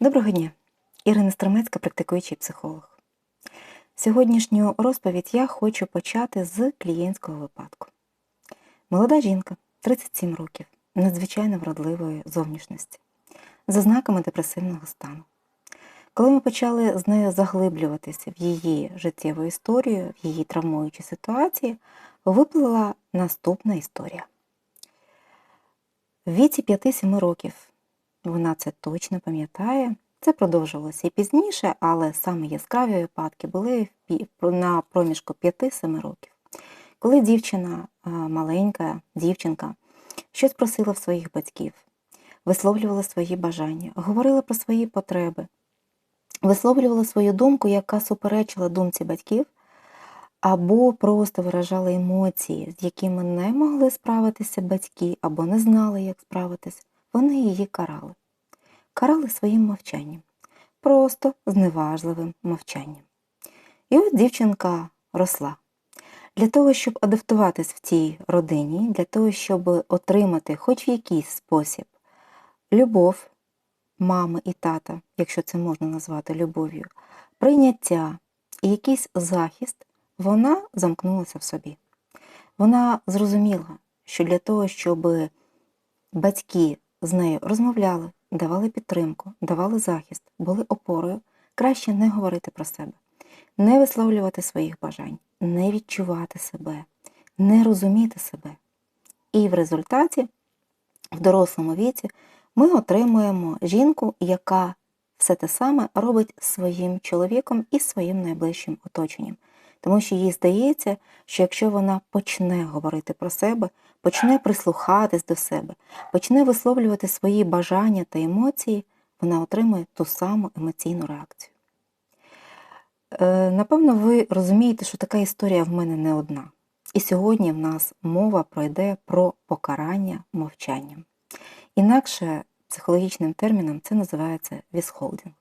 Доброго дня! Ірина Стромецька, практикуючий психолог. Сьогоднішню розповідь я хочу почати з клієнтського випадку. Молода жінка, 37 років, надзвичайно вродливої зовнішності, за знаками депресивного стану. Коли ми почали з нею заглиблюватися в її життєву історію, в її травмуючі ситуації, виплила наступна історія. В віці 5-7 років вона це точно пам'ятає. Це продовжувалося і пізніше, але саме яскраві випадки були на проміжку 5-7 років. Коли дівчина, маленька дівчинка, щось просила в своїх батьків, висловлювала свої бажання, говорила про свої потреби, висловлювала свою думку, яка суперечила думці батьків, або просто виражала емоції, з якими не могли справитися батьки, або не знали, як справитись, вони її карали. Карали своїм мовчанням, просто зневажливим мовчанням. І от дівчинка росла. Для того, щоб адаптуватись в цій родині, для того, щоб отримати хоч в якийсь спосіб любов мами і тата, якщо це можна назвати любов'ю, прийняття і якийсь захист, вона замкнулася в собі. Вона зрозуміла, що для того, щоб батьки з нею розмовляли, давали підтримку, давали захист, були опорою, краще не говорити про себе, не висловлювати своїх бажань, не відчувати себе, не розуміти себе. І в результаті, в дорослому віці, ми отримуємо жінку, яка все те саме робить своїм чоловіком і своїм найближчим оточенням. Тому що їй здається, що якщо вона почне говорити про себе, почне прислухатись до себе, почне висловлювати свої бажання та емоції, вона отримує ту саму емоційну реакцію. Е, напевно, ви розумієте, що така історія в мене не одна. І сьогодні в нас мова пройде про покарання мовчанням. Інакше психологічним терміном це називається вісхолдинг.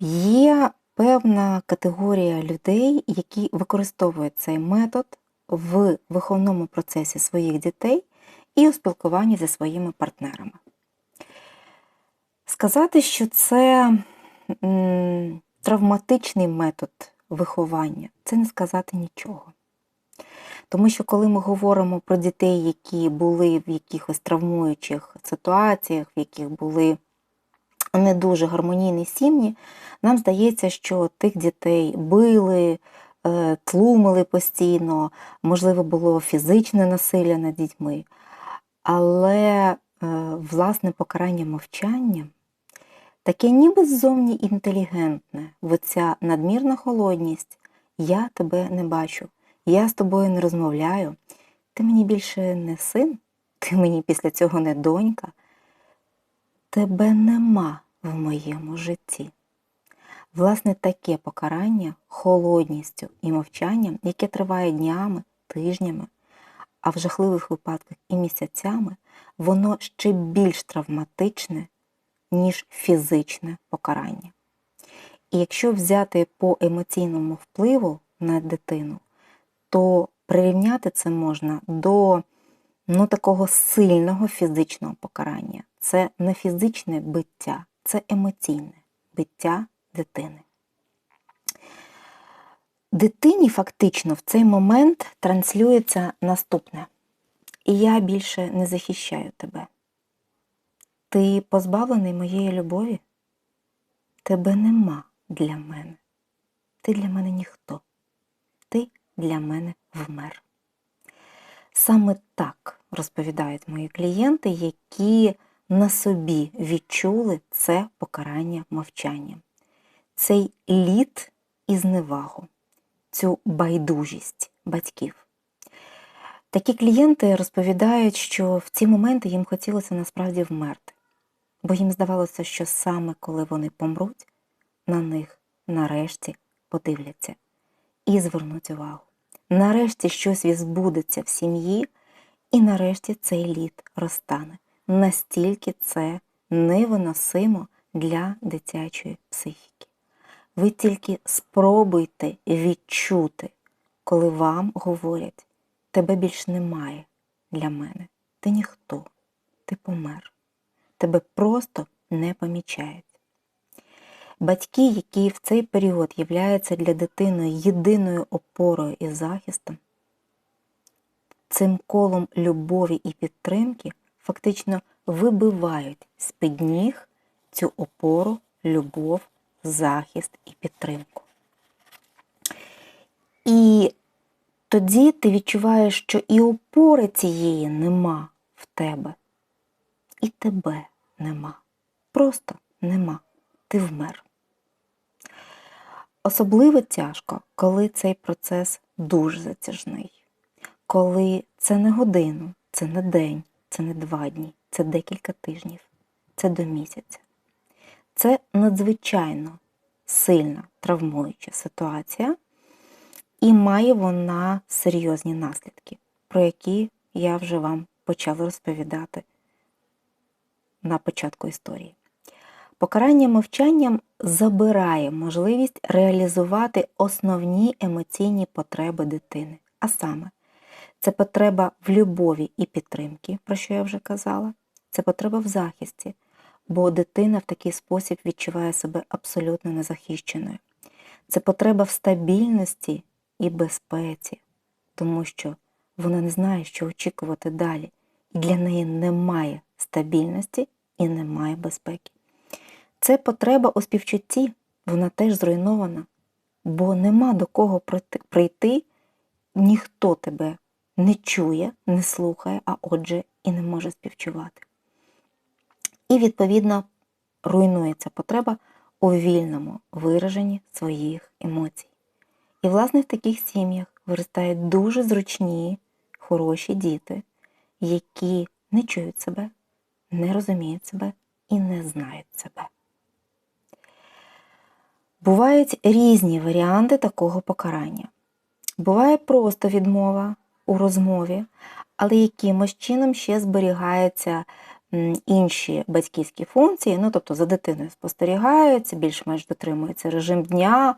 Є певна категорія людей, які використовують цей метод в виховному процесі своїх дітей і у спілкуванні зі своїми партнерами. Сказати, що це травматичний метод виховання, це не сказати нічого. Тому що коли ми говоримо про дітей, які були в якихось травмуючих ситуаціях, в яких були не дуже гармонійні сім'ї, нам здається, що тих дітей били, е, тлумили постійно, можливо, було фізичне насилля над дітьми. Але е, власне покарання мовчанням таке ніби ззовні інтелігентне, оця надмірна холодність, я тебе не бачу, я з тобою не розмовляю, ти мені більше не син, ти мені після цього не донька. Тебе нема в моєму житті. Власне, таке покарання холодністю і мовчанням, яке триває днями, тижнями, а в жахливих випадках і місяцями, воно ще більш травматичне, ніж фізичне покарання. І якщо взяти по емоційному впливу на дитину, то прирівняти це можна до ну, такого сильного фізичного покарання. Це не фізичне биття, це емоційне биття дитини. Дитині фактично в цей момент транслюється наступне. І я більше не захищаю тебе. Ти позбавлений моєї любові? Тебе нема для мене. Ти для мене ніхто. Ти для мене вмер. Саме так розповідають мої клієнти, які на собі відчули це покарання мовчанням, цей лід і зневагу, цю байдужість батьків. Такі клієнти розповідають, що в ці моменти їм хотілося насправді вмерти, бо їм здавалося, що саме коли вони помруть, на них нарешті подивляться і звернуть увагу. Нарешті щось відбудеться в сім'ї, і нарешті цей лід розтане настільки це невиносимо для дитячої психіки. Ви тільки спробуйте відчути, коли вам говорять, тебе більш немає для мене, ти ніхто, ти помер. Тебе просто не помічають. Батьки, які в цей період являються для дитини єдиною опорою і захистом, цим колом любові і підтримки фактично вибивають з-під ніг цю опору, любов, захист і підтримку. І тоді ти відчуваєш, що і опори цієї нема в тебе, і тебе нема. Просто нема. Ти вмер. Особливо тяжко, коли цей процес дуже затяжний, коли це не годину, це не день, це не два дні, це декілька тижнів, це до місяця. Це надзвичайно сильна травмуюча ситуація, і має вона серйозні наслідки, про які я вже вам почала розповідати на початку історії. Покарання мовчанням забирає можливість реалізувати основні емоційні потреби дитини. А саме, це потреба в любові і підтримки, про що я вже казала, це потреба в захисті, бо дитина в такий спосіб відчуває себе абсолютно незахищеною. Це потреба в стабільності і безпеці, тому що вона не знає, що очікувати далі, і для неї немає стабільності і немає безпеки. Це потреба у співчутті, вона теж зруйнована, бо нема до кого прийти, ніхто тебе не чує, не слухає, а отже, і не може співчувати. І, відповідно, руйнується потреба у вільному вираженні своїх емоцій. І, власне, в таких сім'ях виростають дуже зручні, хороші діти, які не чують себе, не розуміють себе і не знають себе. Бувають різні варіанти такого покарання. Буває просто відмова у розмові, але якимось чином ще зберігаються інші батьківські функції, ну тобто за дитиною спостерігаються, більш-менш дотримується режим дня,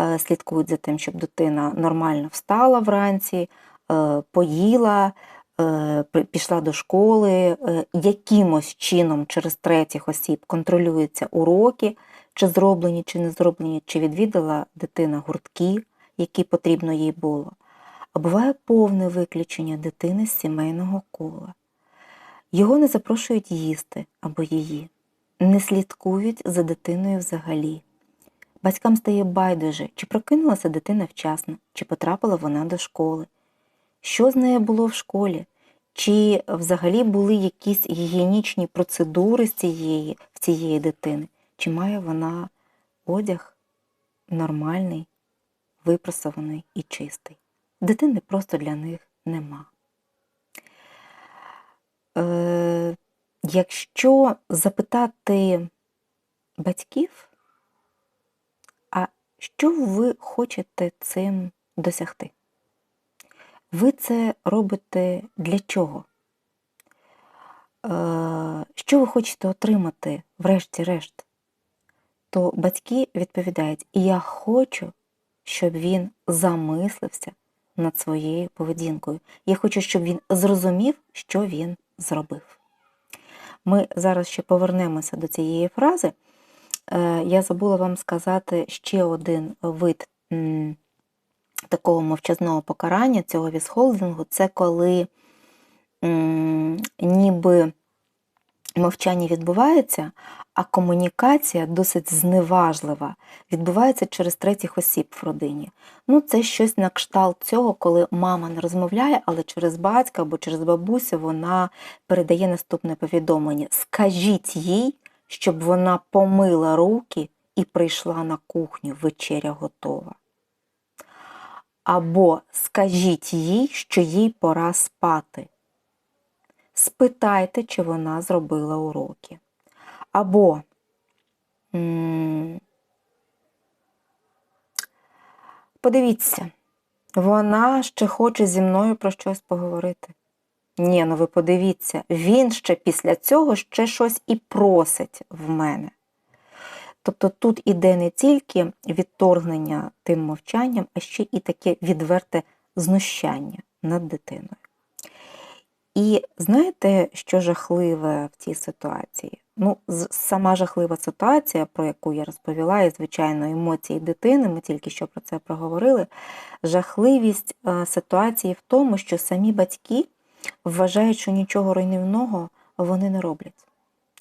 е, слідкують за тим, щоб дитина нормально встала вранці, е, поїла, е, пішла до школи, якимось чином через третіх осіб контролюються уроки, чи зроблені, чи не зроблені, чи відвідала дитина гуртки, які потрібно їй було. А буває повне виключення дитини з сімейного кола. Його не запрошують їсти або її, не слідкують за дитиною взагалі. Батькам стає байдуже, чи прокинулася дитина вчасно, чи потрапила вона до школи, що з нею було в школі, чи взагалі були якісь гігієнічні процедури з цієї, в цієї дитини, чи має вона одяг нормальний, випросований і чистий. Дитини просто для них нема. Е, Якщо запитати батьків, а що ви хочете цим досягти? Ви це робите для чого? Е, що ви хочете отримати, врешті-решт? То батьки відповідають, я хочу, щоб він замислився над своєю поведінкою. Я хочу, щоб він зрозумів, що він зробив. Ми зараз ще повернемося до цієї фрази. Е, я забула вам сказати ще один вид такого мовчазного покарання, цього вісхолдингу, це коли ніби мовчання відбувається, а комунікація досить зневажлива, відбувається через третіх осіб в родині. Ну, Це щось на кшталт цього, коли мама не розмовляє, але через батька або через бабусю вона передає наступне повідомлення: Скажіть їй, щоб вона помила руки і прийшла на кухню, вечеря готова. Або скажіть їй, що їй пора спати спитайте, чи вона зробила уроки. Або подивіться, вона ще хоче зі мною про щось поговорити. Ні, ну ви подивіться, він ще після цього ще щось і просить в мене. Тобто тут іде не тільки відторгнення тим мовчанням, а ще і таке відверте знущання над дитиною. І знаєте, що жахливе в цій ситуації? Ну, сама жахлива ситуація, про яку я розповіла, і, звичайно, емоції дитини, ми тільки що про це проговорили. Жахливість е, ситуації в тому, що самі батьки вважають, що нічого руйнівного вони не роблять.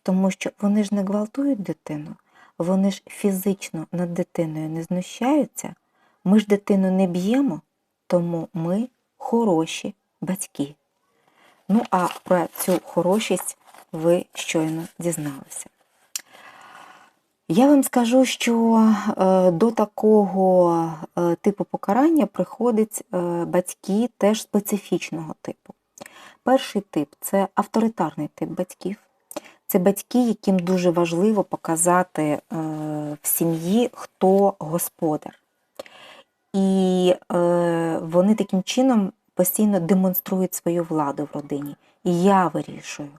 Тому що вони ж не гвалтують дитину, вони ж фізично над дитиною не знущаються. Ми ж дитину не б'ємо, тому ми хороші батьки. Ну, а про цю хорошість ви щойно дізналися. Я вам скажу, що е, до такого е, типу покарання приходять е, батьки теж специфічного типу. Перший тип це авторитарний тип батьків. Це батьки, яким дуже важливо показати в сім'ї, хто господар. І вони таким чином постійно демонструють свою владу в родині. І я вирішую,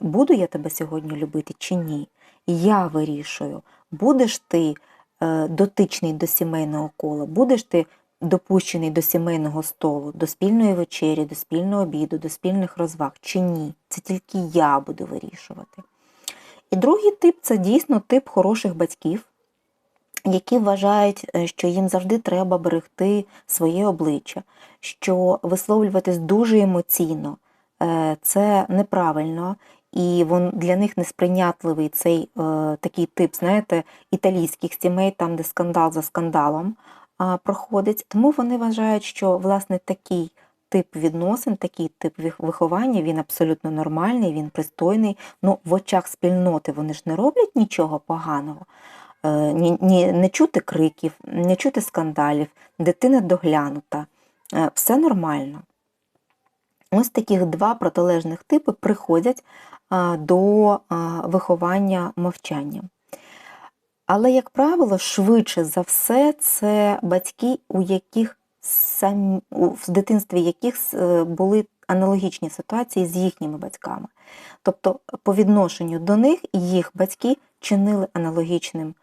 буду я тебе сьогодні любити чи ні. Я вирішую, будеш ти е, дотичний до сімейного кола, будеш ти допущений до сімейного столу, до спільної вечері, до спільного обіду, до спільних розваг чи ні. Це тільки я буду вирішувати. І другий тип це дійсно тип хороших батьків, які вважають, е, що їм завжди треба берегти своє обличчя, що висловлюватись дуже емоційно е, це неправильно, і для них несприйнятливий цей е, такий тип, знаєте, італійських сімей, там, де скандал за скандалом проходить. Тому вони вважають, що власне такий тип відносин, такий тип виховання, він абсолютно нормальний, він пристойний. Ну, в очах спільноти вони ж не роблять нічого поганого. Е, Ні, ні, не чути криків, не чути скандалів, дитина доглянута, Е, все нормально. Ось таких два протилежних типи приходять до виховання мовчанням. Але, як правило, швидше за все, це батьки, у яких самі, в дитинстві яких е, були аналогічні ситуації з їхніми батьками. Тобто, по відношенню до них їх батьки чинили аналогічним е,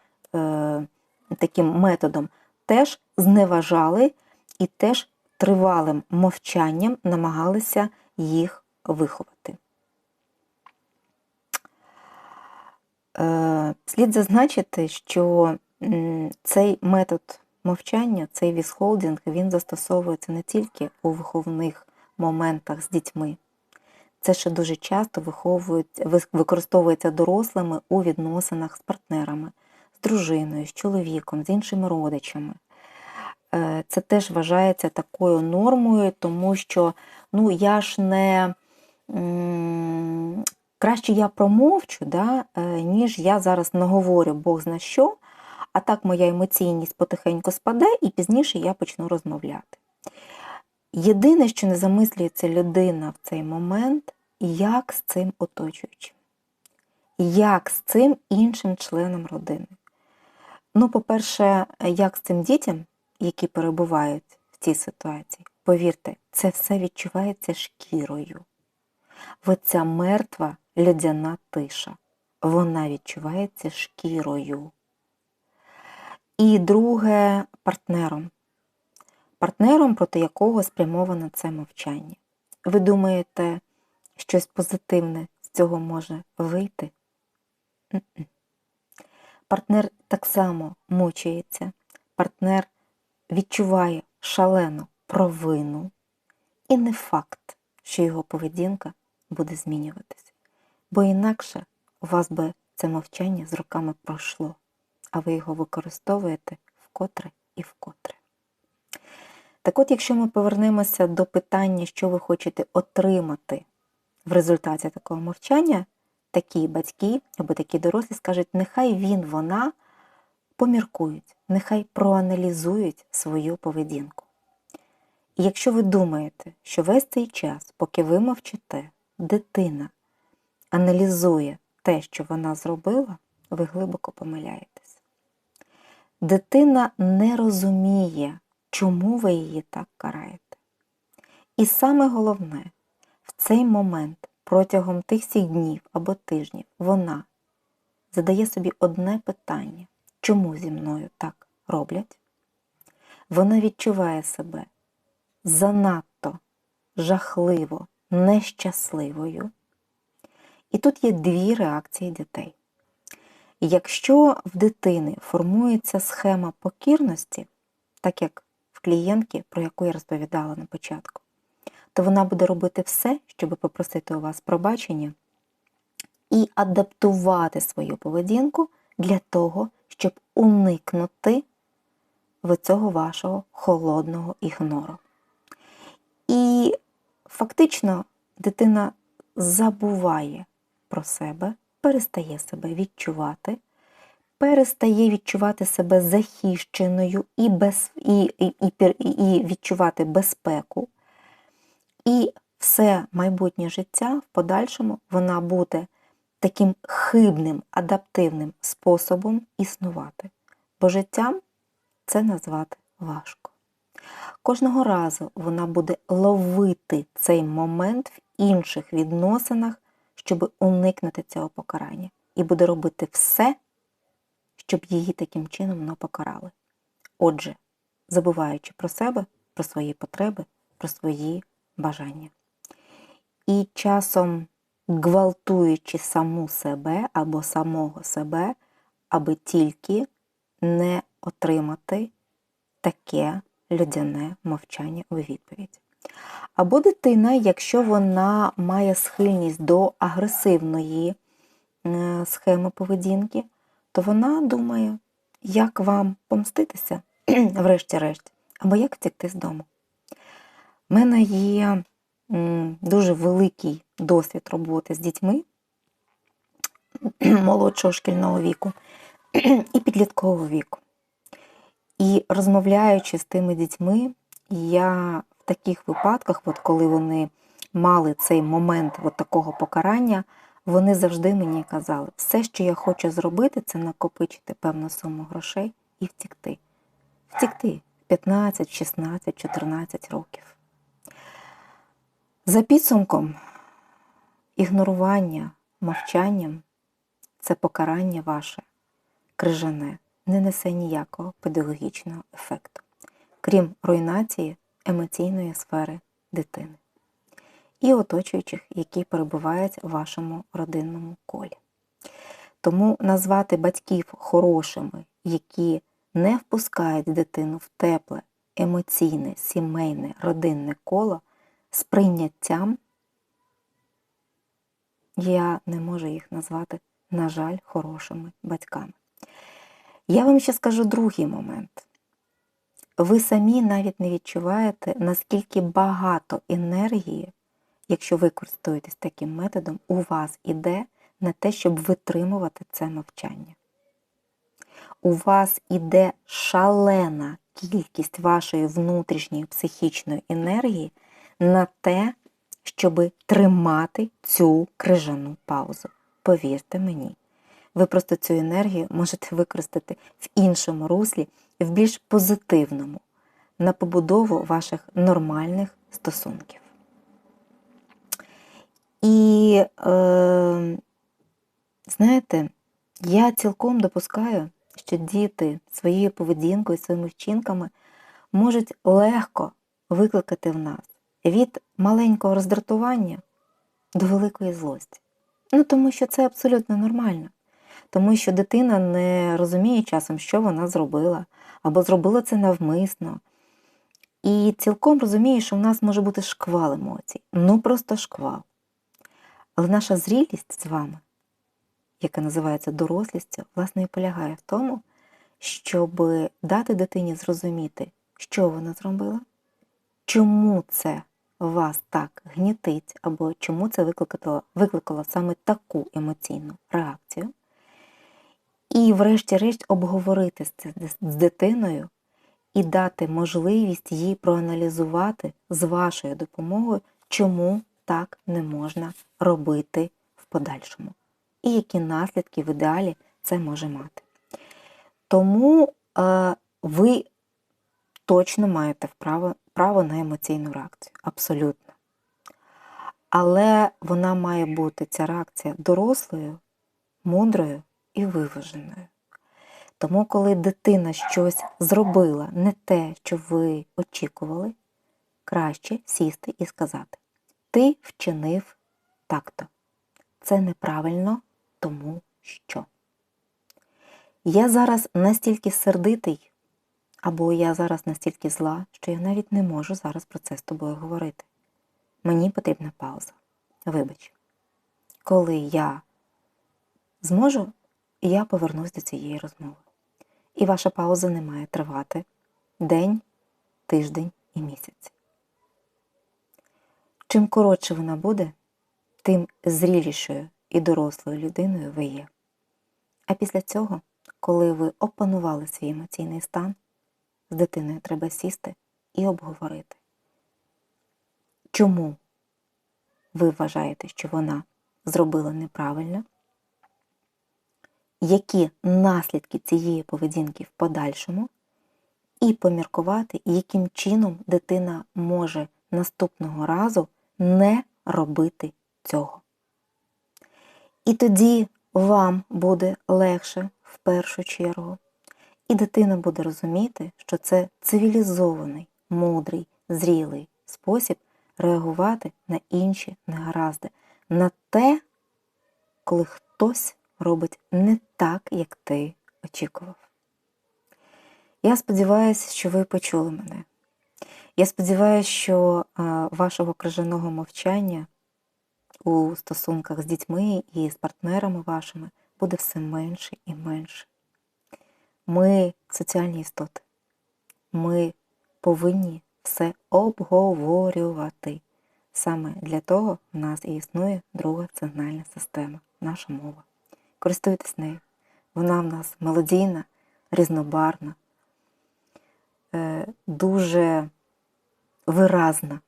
таким методом, теж зневажали і теж тривалим мовчанням намагалися їх виховати. Е, Слід зазначити, що цей метод мовчання, цей вісхолдінг, він застосовується не тільки у виховних моментах з дітьми. Це ще дуже часто використовується дорослими у відносинах з партнерами, з дружиною, з чоловіком, з іншими родичами. Е, Це теж вважається такою нормою, тому що ну, я ж не краще я промовчу, да, е, ніж я зараз наговорю Бог зна що, а так моя емоційність потихеньку спаде, і пізніше я почну розмовляти. Єдине, що не замислюється людина в цей момент, як з цим оточуючим, як з цим іншим членом родини. Ну, по-перше, як з цим дітям, які перебувають в цій ситуації, повірте, це все відчувається шкірою. Оця мертва льодяна тиша, вона відчувається шкірою. І друге партнером. Партнером, проти якого спрямоване це мовчання. Ви думаєте, щось позитивне з цього може вийти? М-м. Партнер так само мучається, партнер відчуває шалену провину, і не факт, що його поведінка буде змінюватися. Бо інакше у вас би це мовчання з роками пройшло, а ви його використовуєте вкотре і вкотре. Так от, якщо ми повернемося до питання, що ви хочете отримати в результаті такого мовчання, такі батьки або такі дорослі скажуть, нехай він, вона поміркують, нехай проаналізують свою поведінку. І якщо ви думаєте, що весь цей час, поки ви мовчите, дитина аналізує те, що вона зробила, ви глибоко помиляєтесь. Дитина не розуміє, чому ви її так караєте. І саме головне, в цей момент, протягом тих всіх днів або тижнів, вона задає собі одне питання, чому зі мною так роблять? Вона відчуває себе занадто жахливо, нещасливою. І тут є дві реакції дітей. Якщо в дитини формується схема покірності, так як в клієнтки, про яку я розповідала на початку, то вона буде робити все, щоб попросити у вас пробачення і адаптувати свою поведінку для того, щоб уникнути в цього вашого холодного ігнору. І фактично дитина забуває про себе, перестає себе відчувати, перестає відчувати себе захищеною і, без, і, і, і, і відчувати безпеку. І все майбутнє життя в подальшому вона буде таким хибним, адаптивним способом існувати. Бо життям це назвати важко. Кожного разу вона буде ловити цей момент в інших відносинах, щоб уникнути цього покарання. І буде робити все, щоб її таким чином не покарали. Отже, забуваючи про себе, про свої потреби, про свої бажання. І часом гвалтуючи саму себе або самого себе, аби тільки не отримати таке людяне мовчання у відповідь. Або дитина, якщо вона має схильність до агресивної е, схеми поведінки, то вона думає, як вам помститися, врешті-решт, або як втекти з дому. У мене є дуже великий досвід роботи з дітьми молодшого шкільного віку і підліткового віку. І розмовляючи з тими дітьми, я в таких випадках, от коли вони мали цей момент от такого покарання, вони завжди мені казали, все, що я хочу зробити, це накопичити певну суму грошей і втікти. Втікти 15, 16, 14 років. За підсумком, ігнорування мовчанням це покарання ваше крижане не несе ніякого педагогічного ефекту, крім руйнації емоційної сфери дитини і оточуючих, які перебувають в вашому родинному колі. Тому назвати батьків хорошими, які не впускають дитину в тепле, емоційне, сімейне, родинне коло з прийняттям, я не можу їх назвати, на жаль, хорошими батьками. Я вам ще скажу другий момент. Ви самі навіть не відчуваєте, наскільки багато енергії, якщо ви користуєтесь таким методом, у вас іде на те, щоб витримувати це мовчання. У вас іде шалена кількість вашої внутрішньої психічної енергії на те, щоб тримати цю крижану паузу. Повірте мені, ви просто цю енергію можете використати в іншому руслі, в більш позитивному, на побудову ваших нормальних стосунків. І, е, знаєте, я цілком допускаю, що діти своєю поведінкою, своїми вчинками можуть легко викликати в нас від маленького роздратування до великої злості. Ну, тому що це абсолютно нормально. Тому що дитина не розуміє часом, що вона зробила, або зробила це навмисно. І цілком розуміє, що в нас може бути шквал емоцій. Ну, просто шквал. Але наша зрілість з вами, яка називається дорослістю, власне, і полягає в тому, щоб дати дитині зрозуміти, що вона зробила, чому це вас так гнітить, або чому це викликало, викликало саме таку емоційну реакцію. І, врешті-решт, обговорити це з дитиною і дати можливість їй проаналізувати з вашою допомогою, чому так не можна робити в подальшому, і які наслідки в ідеалі це може мати. Тому е, ви точно маєте право, право на емоційну реакцію. Абсолютно. Але вона має бути ця реакція дорослою, мудрою і виваженою. Тому, коли дитина щось зробила не те, що ви очікували, краще сісти і сказати: Ти вчинив так-то. це неправильно, тому що. Я зараз настільки сердитий, або я зараз настільки зла, що я навіть не можу зараз про це з тобою говорити. Мені потрібна пауза. Вибач, коли я зможу, я повернусь до цієї розмови. І ваша пауза не має тривати день, тиждень і місяць. Чим коротше вона буде, тим зрілішою і дорослою людиною ви є. А після цього, коли ви опанували свій емоційний стан, з дитиною треба сісти і обговорити, чому ви вважаєте, що вона зробила неправильно, які наслідки цієї поведінки в подальшому, і поміркувати, яким чином дитина може наступного разу не робити цього. І тоді вам буде легше в першу чергу, і дитина буде розуміти, що це цивілізований, мудрий, зрілий спосіб реагувати на інші негаразди, на те, коли хтось робить не так, як ти очікував. Я сподіваюся, що ви почули мене. Я сподіваюся, що вашого крижаного мовчання у стосунках з дітьми і з партнерами вашими буде все менше і менше. Ми соціальні істоти. Ми повинні все обговорювати. Саме для того в нас і існує друга сигнальна система, наша мова. Користуйтесь нею. Вона в нас мелодійна, різнобарна, е, дуже виразна.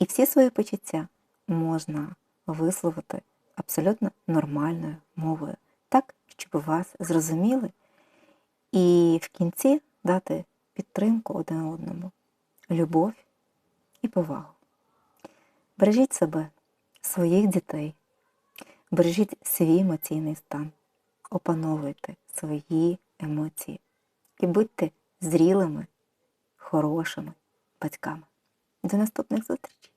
І всі свої почуття можна висловити абсолютно нормальною мовою, так, щоб вас зрозуміли, і в кінці дати підтримку один одному, любов і повагу. Бережіть себе, своїх дітей, бережіть свій емоційний стан, опановуйте свої емоції і будьте зрілими, хорошими батьками. До наступних зустрічей!